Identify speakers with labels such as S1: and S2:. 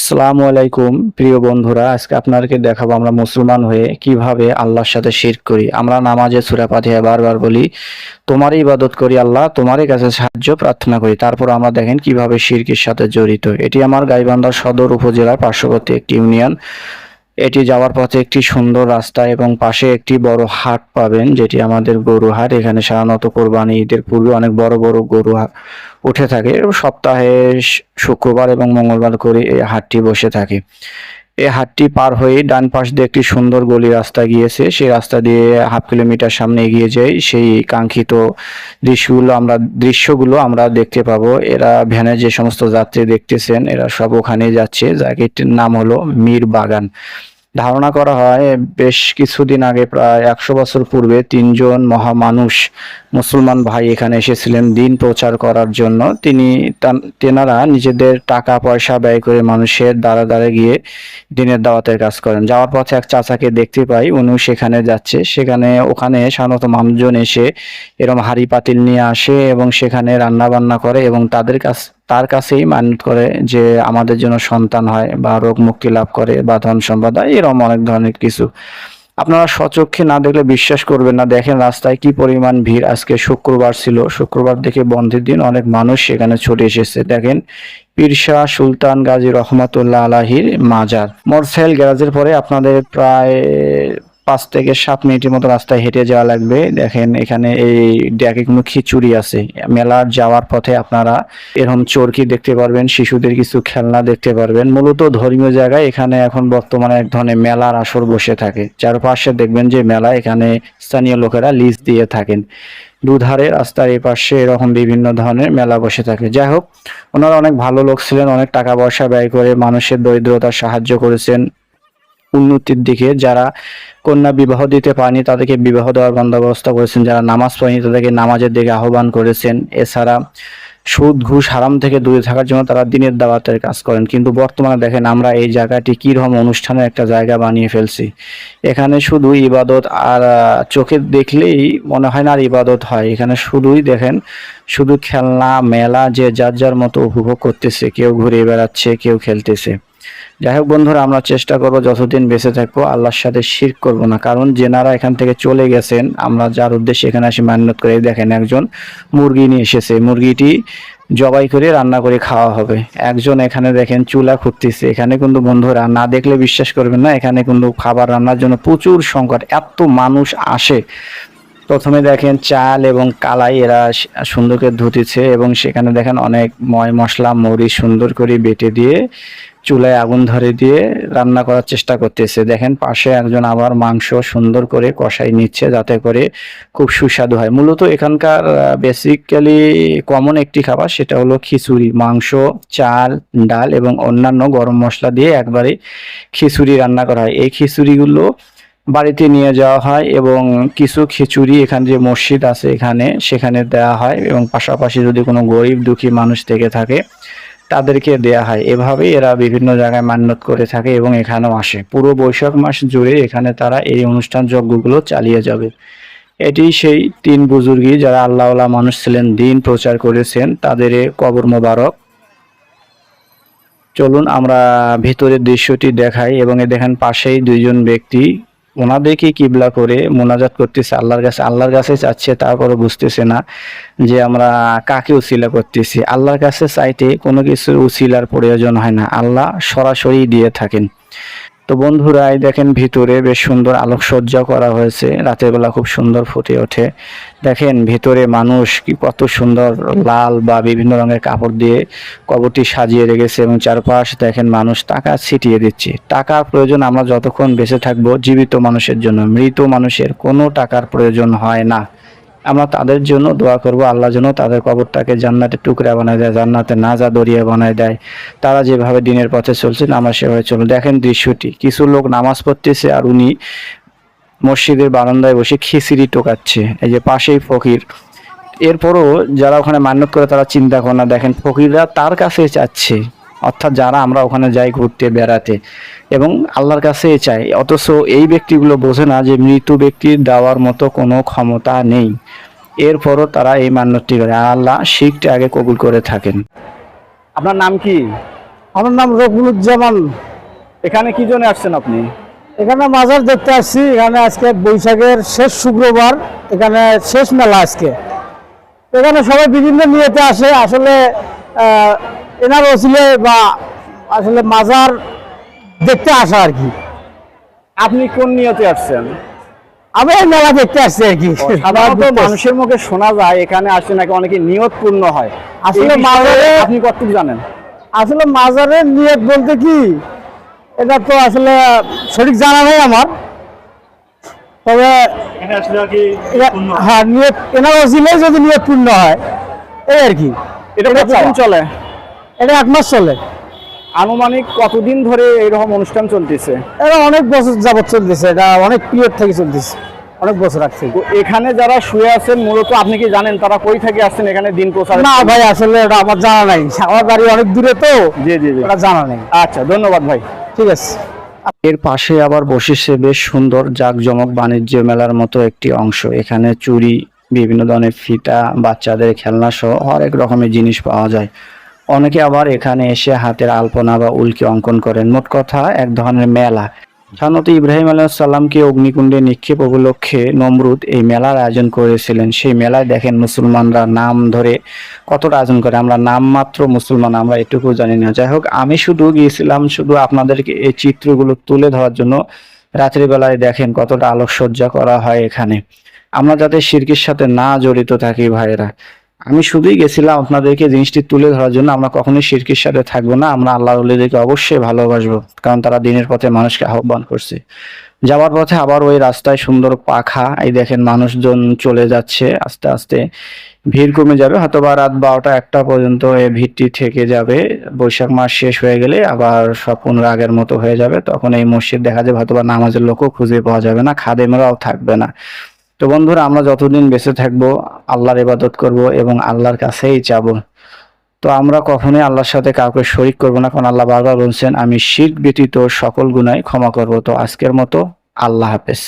S1: আসসালামু আলাইকুম, প্রিয় বন্ধুরা, আজকে আপনাদেরকে দেখাবো আমরা মুসলমান হয়ে কীভাবে আল্লাহর সাথে শির করি। আমরা নামাজে সূরা ফাতিহা বারবার বলি, তোমারই ইবাদত করি আল্লাহ, তোমারই কাছে সাহায্য, প্রার্থনা করি। তারপর আমরা দেখেন কীভাবে শিরকির সাথে জড়িত। এটি আমার গাইবান্ধা সদর উপজেলার পার্শ্ববর্তী একটি ইউনিয়ন। এটি যাওয়ার পথে একটি সুন্দর রাস্তা এবং পাশে একটি বড় হাট পাবেন, যেটি আমাদের গরু হাট। এখানে সাধারণত কোরবানি ঈদের পূর্বে অনেক বড় বড় গরু উঠে থাকে। সপ্তাহে শুক্রবার এবং মঙ্গলবার করে এই হাটটি বসে থাকে। এই হাটটি পার হয়ে ডান পাশ দিয়ে একটি সুন্দর গলি রাস্তা গিয়েছে। সেই রাস্তা দিয়ে হাফ কিলোমিটার সামনে এগিয়ে যাই। সেই কাঙ্ক্ষিত দৃশ্যগুলো আমরা দৃশ্যগুলো আমরা দেখতে পাবো। এরা ভ্যানে যে সমস্ত যাত্রী দেখতেছেন, এরা সব ওখানে যাচ্ছে। জায়গাটির নাম হলো মীর বাগান। ধারণা করা হয়, বেশ কিছুদিন আগে, প্রায় একশো বছর পূর্বে, তিনজন মহামানুষ মুসলমান ভাই এখানে এসেছিলেন দিন প্রচার করার জন্য। তিনি তেনারা নিজেদের টাকা, পয়সা ব্যয় করে মানুষের দ্বারা দ্বারা গিয়ে দিনের দাওয়াতের কাজ করেন। যাওয়ার পথে এক চাচাকে দেখতে পাই, উনিও সেখানে যাচ্ছে। সেখানে, ওখানে সাধারণত মানুষজন এসে এরকম হাঁড়ি পাতিল নিয়ে আসে এবং সেখানে রান্না বান্না করে এবং তাদের কাছ তার কাছেই মানত করে যে আমাদের জন্য সন্তান হয় বা রোগ মুক্তি লাভ করে বা ধন সম্পদ হয় এরকম অনেক ধরনের কিছু। আপনারা সচক্ষে না দেখলে বিশ্বাস করবেন না। দেখেন রাস্তায় কি পরিমাণ ভিড়। আজকে শুক্রবার ছিল। শুক্রবার দেখে বন্ধের দিন অনেক মানুষ সেখানে ছুটে এসেছে। দেখেন পীরশা সুলতান গাজী রহমতুল্লাহ আলাহির মাজার। মোরসেল গ্যারাজের পরে আপনাদের প্রায় পাঁচ থেকে সাত মিনিটের মতো রাস্তায় হেঁটে যাওয়া লাগবে। দেখেন এখানে এই ড্যাকে কোনো খিচুড়ি আছে। মেলার যাওয়ার পথে আপনারা এরকম চরকি দেখতে পারবেন, শিশুদের কিছু খেলনা দেখতে পারবেন। মূলত ধর্মীয় জায়গায় এখানে এখন বর্তমানে এক ধরনের মেলার আসর বসে থাকে। চারপাশে দেখবেন যে মেলা, এখানে স্থানীয় লোকেরা লিজ দিয়ে থাকেন। দুধারে রাস্তার এই পাশে এরকম বিভিন্ন ধরনের মেলা বসে থাকে। যাই হোক, ওনারা অনেক ভালো লোক ছিলেন, অনেক টাকা পয়সা ব্যয় করে মানুষের দরিদ্রতার সাহায্য করেছেন। উন্নতির দিকে যারা কন্যা বিবাহ দিতে পারেনি, তাদেরকে বিবাহ দেওয়ার বন্দোবস্ত করেছেন, যারা নামাজ পড়েনি, তাদেরকে নামাজের দিকে আহ্বান করেছেন। এছাড়া সুদ, ঘুষ, হারাম থেকে দূরে থাকার জন্য তারা দিনের দাওয়াতের কাজ করেন। কিন্তু বর্তমানে দেখেন আমরা এই জায়গাটি কীরকম অনুষ্ঠানের একটা জায়গা বানিয়ে ফেলছি। এখানে শুধু ইবাদত আর চোখে দেখলেই মনে হয় না আর ইবাদত হয়। এখানে শুধুই দেখেন, শুধু খেলনা, মেলা যে যার যার মতো উপভোগ করতেছে, কেউ ঘুরে বেড়াচ্ছে, কেউ খেলতেছে। যাই হোক বন্ধুরা, আমরা চেষ্টা করব যতদিন বেঁচে থাকব, আল্লাহর সাথে শির করব না। কারণ যেনারা এখান থেকে চলে গেছেন, আমরা যার উদ্দেশ্যে এখানে আসি মান্যত করে দেখেন একজন মুরগি নিয়ে এসেছে। মুরগিটি জবাই করে রান্না করে খাওয়া হবে। একজন এখানে দেখেন চুলা খুঁড়তেছে। এখানে কিন্তু বন্ধুরা, না দেখলে বিশ্বাস করবেন না, এখানে কিন্তু খাবার রান্নার জন্য প্রচুর সংকট, এত মানুষ আসে। প্রথমে দেখেন চাল এবং কালাই এরা স- সুন্দর করে ধুতিছে এবং সেখানে দেখেন অনেক ময় মশলা, মরিচ সুন্দর করে বেটে দিয়ে চুলায় আগুন ধরে দিয়ে রান্না করার চেষ্টা করতেছে। দেখেন পাশে একজন আবার মাংস সুন্দর করে কষাই নিচ্ছে যাতে করে খুব সুস্বাদু হয়। মূলত এখানকার বেসিক্যালি কমন একটি খাবার সেটা হলো খিচুড়ি। মাংস, চাল, ডাল এবং অন্যান্য গরম মশলা দিয়ে একবারে খিচুড়ি রান্না করা হয়। এই খিচুড়িগুলো বাড়িতে নিয়ে যাওয়া হয় এবং কিছু খিচুড়ি এখানে যে মসজিদ আছে এখানে সেখানে দেওয়া হয় এবং পাশাপাশি যদি কোনো গরিব দুঃখী মানুষ থেকে থাকে, তাদেরকে দেয়া হয়। এভাবেই এরা বিভিন্ন জায়গায় মান্যত করে থাকে এবং এখানেও আসে। পুরো বৈশাখ মাস জুড়ে এখানে তারা এই অনুষ্ঠান যজ্ঞগুলো চালিয়ে যাবে। এটি সেই তিন বুজুর্গি যারা আল্লাহওয়ালা মানুষ ছিলেন, দিন প্রচার করেছেন, তাদের কবর মোবারক। চলুন আমরা ভিতরের দৃশ্যটি দেখাই এবং এ দেখেন পাশেই দুইজন ব্যক্তি ওনাদেরকে কিবলা করে মোনাজাত করতেছে, আল্লাহর কাছে আল্লাহর কাছে চাচ্ছে তারপরে বুঝতেছে না যে আমরা কাকে উসিলা করতেছি। আল্লাহর কাছে চাইতে কোনো কিছু উসিলার প্রয়োজন হয় না। আল্লাহ সরাসরি দিয়ে থাকেন। তো বন্ধুরা, এই দেখেন ভিতরে বেশ সুন্দর আলোকসজ্জা করা হয়েছে। রাতের বেলা খুব সুন্দর ফুটে ওঠে। দেখেন ভিতরে মানুষ কি কত সুন্দর লাল বা বিভিন্ন রঙের কাপড় দিয়ে কবরটি সাজিয়ে রেখেছে এবং চারপাশ দেখেন মানুষ টাকা ছিটিয়ে দিচ্ছে। টাকার প্রয়োজন আমরা যতক্ষণ বেঁচে থাকব, জীবিত মানুষের জন্য। মৃত মানুষের কোনো টাকার প্রয়োজন হয় না। আমরা তাদের জন্য দোয়া করব আল্লাহ যেন তাদের কবরটাকে জান্নাতে টুকরা বানায় দেয়, জান্নাতে নাজা দরিয়া বানায় দেয়। তারা যেভাবে দিনের পথে চলছেন আমরা সেভাবে চলবো দেখেন দৃশ্যটি, কিছু লোক নামাজ পড়তেছে আর উনি মসজিদের বারান্দায় বসে খিচিড়ি টোকাচ্ছে। এই যে পাশেই ফকির। এরপরও যারা ওখানে মান্য করে তারা চিন্তা করে না, দেখেন ফকিররা তার কাছে চাচ্ছে অর্থাৎ যারা আমরা ওখানে যাই ঘুরতে বেড়াতে এবং আল্লাহর কাছে চাই অথচ এই ব্যক্তিগুলো বোঝে না যে মৃত ব্যক্তির দেওয়ার মতো কোনো ক্ষমতা নেই। এরপরও তারা এই মান্যতটি করে আল্লাহ শিখটা আগে কবুল করে থাকেন। আপনার নাম কি?
S2: আমার নাম রকুলুজ্জামান
S1: এখানে কি জন্য আসছেন আপনি?
S2: এখানে মাজার দেখতে আসছি এখানে আজকে বৈশাখের শেষ শুক্রবার এখানে শেষ মেলা আজকে। এখানে সবাই বিভিন্ন নিয়েতে আসে আসলে এনার ওসিলে বা আসলে মাজার দেখতে আসা আর কি।
S1: আপনি কোন নিয়তে আসছেন?
S2: আমি এই মেলা দেখতে আসছি আর কি।
S1: সাধারণত মানুষের মুখে শোনা যায় এখানে নাকি অনেকে নিয়ত পূর্ণ হয়।
S2: আসলে মাজারে-
S1: আপনি কতটুকু জানেন?
S2: আসলে মাজারের নিয়ত বলতে কি এটা তো আসলে সঠিক জানা নেই আমার। তবে হ্যাঁ। নিয়ত এনার ওসিলে যদি নিয়ত পূর্ণ হয় এই আর কি।
S1: এটা। চলে।
S2: এটা এক মাস চলে।
S1: আনুমানিক কতদিন ধরে এইরকম অনুষ্ঠান চলতেছে?
S2: এটা অনেক বছর যাবত চলতেছে এটা অনেক পিরিয়ড থেকে চলতেছে অনেক বছর আগ
S1: তো এখানে যারা শুয়ে আছেন মূলত আপনি কি জানেন তারা কই থেকে আসছেন এখানে দিন প্রচার
S2: না ভাই আসলে এটা আমার জানা নাই। আমার বাড়ি অনেক দূরে তো
S1: জি জি জি।
S2: জানা নেই।
S1: আচ্ছা ধন্যবাদ ভাই।
S2: ঠিক আছে।
S1: এর পাশে আবার বসেছে বেশ সুন্দর জাঁকজমক বাণিজ্য মেলার মতো একটি অংশ। এখানে চুড়ি বিভিন্ন ধরনের ফিতা বাচ্চাদের খেলনা সহ হরেক রকমের জিনিস পাওয়া যায়। অনেকে আবার এখানে এসে হাতের আলপনা বা উল্কি অঙ্কন করেন। মোট কথা, এক ধরনের মেলা। সাধারণত ইব্রাহিম আলাইসাল্লামকে অগ্নিকুণ্ডে নিক্ষেপ উপলক্ষে নমরুদ এই মেলার আয়োজন করেছিলেন। সেই মেলায় দেখেন মুসলমানরা নাম ধরে কতটা আয়োজন করে। আমরা নাম মাত্র মুসলমান, আমরা এটুকু জানি না। যাই হোক, আমি শুধু গিয়েছিলাম, শুধু আপনাদেরকে এই চিত্রগুলো তুলে ধরার জন্য রাত্রিবেলায় দেখেন কতটা আলোকসজ্জা করা হয় এখানে। আমরা যাতে শিরকের সাথে না জড়িত থাকি ভাইয়েরা। আমি শুধুই গেছিলাম আপনাদেরকে জিনিসটি তুলে ধরার জন্য। আমরা কখনোই শিরকির সাথে থাকব না। আমরা আল্লাহ উলিদেরকে অবশ্যই ভালোবাসবো, কারণ তারা দিনের পথে মানুষকে আহ্বান করছে। যাওয়ার পথে আবার ওই রাস্তায় সুন্দর পাখা, এই দেখেন মানুষজন চলে যাচ্ছে, আস্তে আস্তে ভিড় কমে যাবে। হয়তো বা রাত বারোটা একটা পর্যন্ত এই ভিড়টি থেকে যাবে। বৈশাখ মাস শেষ হয়ে গেলে আবার সব পুনরায় আগের মতো হয়ে যাবে। তখন এই মসজিদ দেখা যাবে হয়তো বা নামাজের লোকও খুঁজে পাওয়া যাবে না, খাদেমরাও থাকবে না। তো বন্ধুরা, আমরা যতদিন বেঁচে থাকব, আল্লাহর ইবাদত করব এবং আল্লাহর কাছেই যাব। তো আমরা কখনোই আল্লাহর সাথে কাউকে শরিক করব না, কারণ আল্লাহ বারবার বলছেন, আমি শিখ ব্যতীত সকল গুনাই ক্ষমা করব। তো আজকের মতো আল্লাহ হাফেজ।